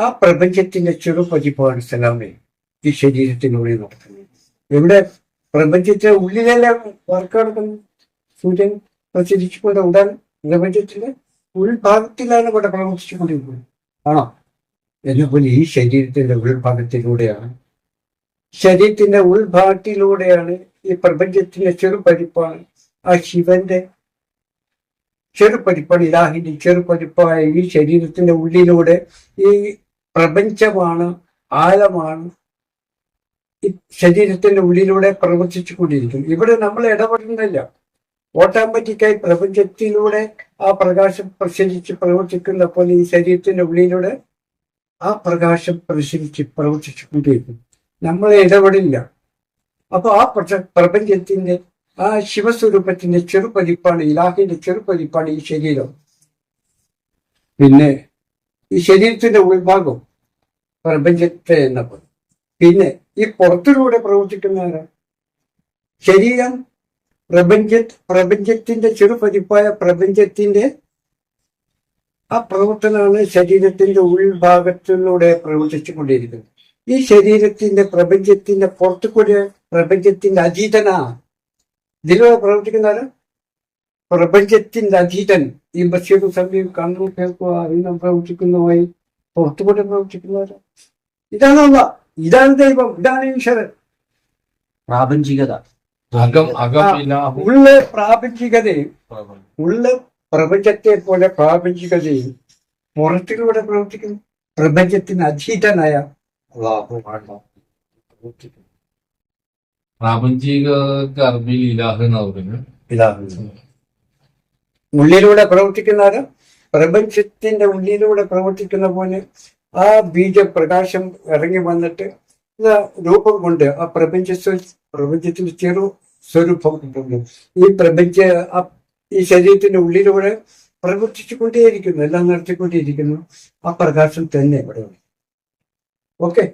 ആ പ്രപഞ്ചത്തിന്റെ ചെറുപതിപ്പാണ് സലാമെ ഈ ശരീരത്തിനുള്ളിൽ നടക്കുന്നത് ഇവിടെ പ്രപഞ്ചത്തിന്റെ ഉള്ളിലെല്ലാം വർക്ക് നടക്കുന്നു. സൂര്യൻ പ്രചരിച്ചുകൊണ്ട് ഉടൻ പ്രപഞ്ചത്തിന്റെ ഉൾഭാഗത്തിലാണ് ഇവിടെ പ്രവർത്തിച്ചുകൊണ്ടിരിക്കുന്നത് ആണോ? എന്നപോലെ ഈ ശരീരത്തിന്റെ ഉൾഭാഗത്തിലൂടെയാണ്. ശരീരത്തിന്റെ ഉൾഭാഗത്തിലൂടെയാണ് ഈ പ്രപഞ്ചത്തിന്റെ ചെറുപരിപ്പാണ് ആ ശിവന്റെ ചെറുപതിപ്പാണ് ഇലാഹിന്റെ ചെറുപരിപ്പായ ഈ ശരീരത്തിന്റെ ഉള്ളിലൂടെ ഈ പ്രപഞ്ചമാണ് ആഴമാണ് ശരീരത്തിന്റെ ഉള്ളിലൂടെ പ്രവർത്തിച്ചു കൊണ്ടിരിക്കുന്നു ഇവിടെ നമ്മൾ ഇടപെടുന്നില്ല. ഓട്ടോമാറ്റിക്കായി പ്രപഞ്ചത്തിലൂടെ ആ പ്രകാശം പ്രസരിച്ച് പ്രവർത്തിക്കുന്ന പോലെ ഈ ശരീരത്തിന്റെ ഉള്ളിലൂടെ ആ പ്രകാശം പ്രസരിച്ച് പ്രവർത്തിച്ചു കൊണ്ടിരിക്കുന്നു നമ്മൾ ഇടപെടില്ല. അപ്പൊ ആ പ്രപഞ്ചത്തിന്റെ ആ ശിവസ്വരൂപത്തിന്റെ ചെറുപതിപ്പാണ് ഇലാഹിന്റെ ചെറുപതിപ്പാണ് ഈ ശരീരം. പിന്നെ ഈ ശരീരത്തിന്റെ ഉൾഭാഗം പ്രപഞ്ചത്തെ എന്ന പോലെ പിന്നെ ഈ പുറത്തിലൂടെ പ്രവർത്തിക്കുന്നവരാ ശരീരം പ്രപഞ്ച പ്രപഞ്ചത്തിന്റെ ചെറുപതിപ്പായ പ്രപഞ്ചത്തിന്റെ ആ പ്രവർത്തനമാണ് ശരീരത്തിന്റെ ഉൾഭാഗത്തിലൂടെ പ്രവർത്തിച്ചു കൊണ്ടിരിക്കുന്നത് ഈ ശരീരത്തിന്റെ പ്രപഞ്ചത്തിന്റെ പുറത്തു കൂടെ പ്രപഞ്ചത്തിന്റെ അതീതനാണ് ഇതിലൂടെ പ്രവർത്തിക്കുന്നവര് പ്രപഞ്ചത്തിന്റെ അതീതൻ ഈ ബഷീർ സമയം കണ്ണു കേൾക്കുക അറിയുന്ന പ്രവർത്തിക്കുന്നതുമായി പുറത്തുകൂടെ പ്രവർത്തിക്കുന്നവര്. ഇതാണ് അല്ല ഇതാണ് ദൈവം ഇതാണ് ഈശ്വരൻ. പ്രാപഞ്ചികത. ഇലാഹു. ഉള്ള പ്രാപഞ്ചികതയും ഉള്ള പ്രപഞ്ചത്തെ പോലെ പ്രാപഞ്ചികതയും പുറത്തിലൂടെ പ്രവർത്തിക്കുന്നു. പ്രപഞ്ചത്തിന് അധീതനായ പ്രാപഞ്ചിക അറബിയിൽ ഇലാഹ് എന്നാ പറയുന്നത്? ഇതാണ് ഉള്ളിലൂടെ പ്രവർത്തിക്കുന്നത് പ്രപഞ്ചത്തിന്റെ ഉള്ളിലൂടെ പ്രവർത്തിക്കുന്ന പോലെ ആ ബീജപ്രകാശം ഇറങ്ങി വന്നിട്ട് രൂപം കൊണ്ട് ആ പ്രപഞ്ച പ്രപഞ്ചത്തിന്റെ ചെറു സ്വരൂപം കൊണ്ടുണ്ട്. ഈ പ്രപഞ്ച ആ- ഈ ശരീരത്തിന്റെ ഉള്ളിലൂടെ പ്രവർത്തിച്ചു കൊണ്ടേയിരിക്കുന്നു എല്ലാം നടത്തിക്കൊണ്ടേയിരിക്കുന്നു. ആ പ്രകാശം തന്നെ ഇവിടെ ഓക്കെ?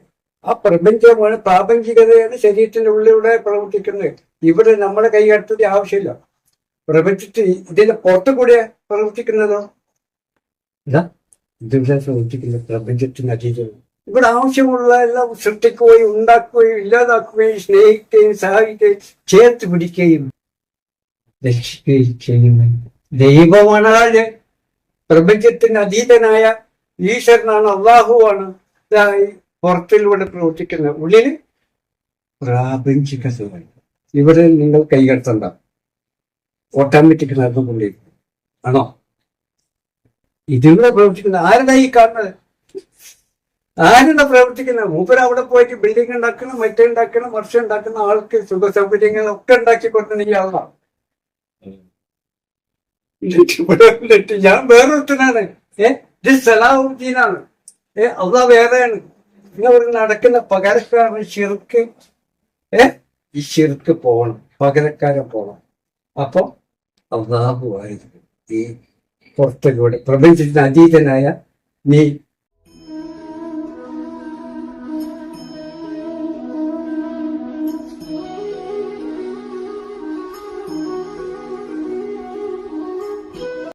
ആ പ്രപഞ്ചമാണ് പ്രാപഞ്ചികതയാണ് ശരീരത്തിന്റെ ഉള്ളിലൂടെ പ്രവർത്തിക്കുന്നത്. ഇവിടെ നമ്മളെ കൈകടത്തിന്റെ ആവശ്യമില്ല. പ്രപഞ്ചത്തിൽ ഇതിന്റെ പുറത്തു കൂടെ പ്രവർത്തിക്കുന്നതോ? ഇതിവിടെ പ്രവർത്തിക്കുന്ന പ്രപഞ്ചത്തിന് അതീതം ഇവിടെ ആവശ്യമുള്ള എല്ലാം സൃഷ്ടിക്കുകയും ഉണ്ടാക്കുകയും ഇല്ലാതാക്കുകയും സ്നേഹിക്കുകയും സഹായിക്കുകയും ചേർത്ത് പിടിക്കുകയും രക്ഷിക്കുകയും ചെയ്യുന്ന. ദൈവമാണ് പ്രപഞ്ചത്തിന് അതീതനായ ഈശ്വരനാണ് അള്ളാഹുവാണ്. പുറത്തിലൂടെ പ്രവർത്തിക്കുന്നത് ഉള്ളിൽ പ്രാപഞ്ചിക സുഖം. ഇവിടെ നിങ്ങൾ കൈകടത്തണ്ട ഓട്ടോമാറ്റിക് നടന്നുകൊണ്ടിരിക്കും ആണോ? ഇതിലൂടെ പ്രവർത്തിക്കുന്ന ആരുടെ ഈ കാണുന്നത്? ആരുടെ പ്രവർത്തിക്കുന്നത്? മൂപ്പർ അവിടെ പോയിട്ട് ബിൽഡിംഗ് ഉണ്ടാക്കണം മറ്റേ ഉണ്ടാക്കണം വർഷം ഉണ്ടാക്കുന്ന ആൾക്ക് സുഖ സൗകര്യങ്ങൾ ഒക്കെ ഉണ്ടാക്കി കൊടുക്കുന്ന ഈ ആളാണ്. ഞാൻ വേറൊരുത്തനാണ്. ഏ? ഇത് സലാഹുദ്ദീനാണ്. ഏ? അള്ള വേറെയാണ്. ഇങ്ങനെ ഒരു നടക്കുന്ന പകരക്കാരൻ ചെറുക്ക് ഏ? ഈ ചെറുക്ക് പോകണം. പകരക്കാരൻ പോകണം. അപ്പൊ അള്ളാഹു ആയിരുന്നു. ഈ പുറത്തിലൂടെ പ്രപഞ്ചത്തിന് അതീതനായ നീ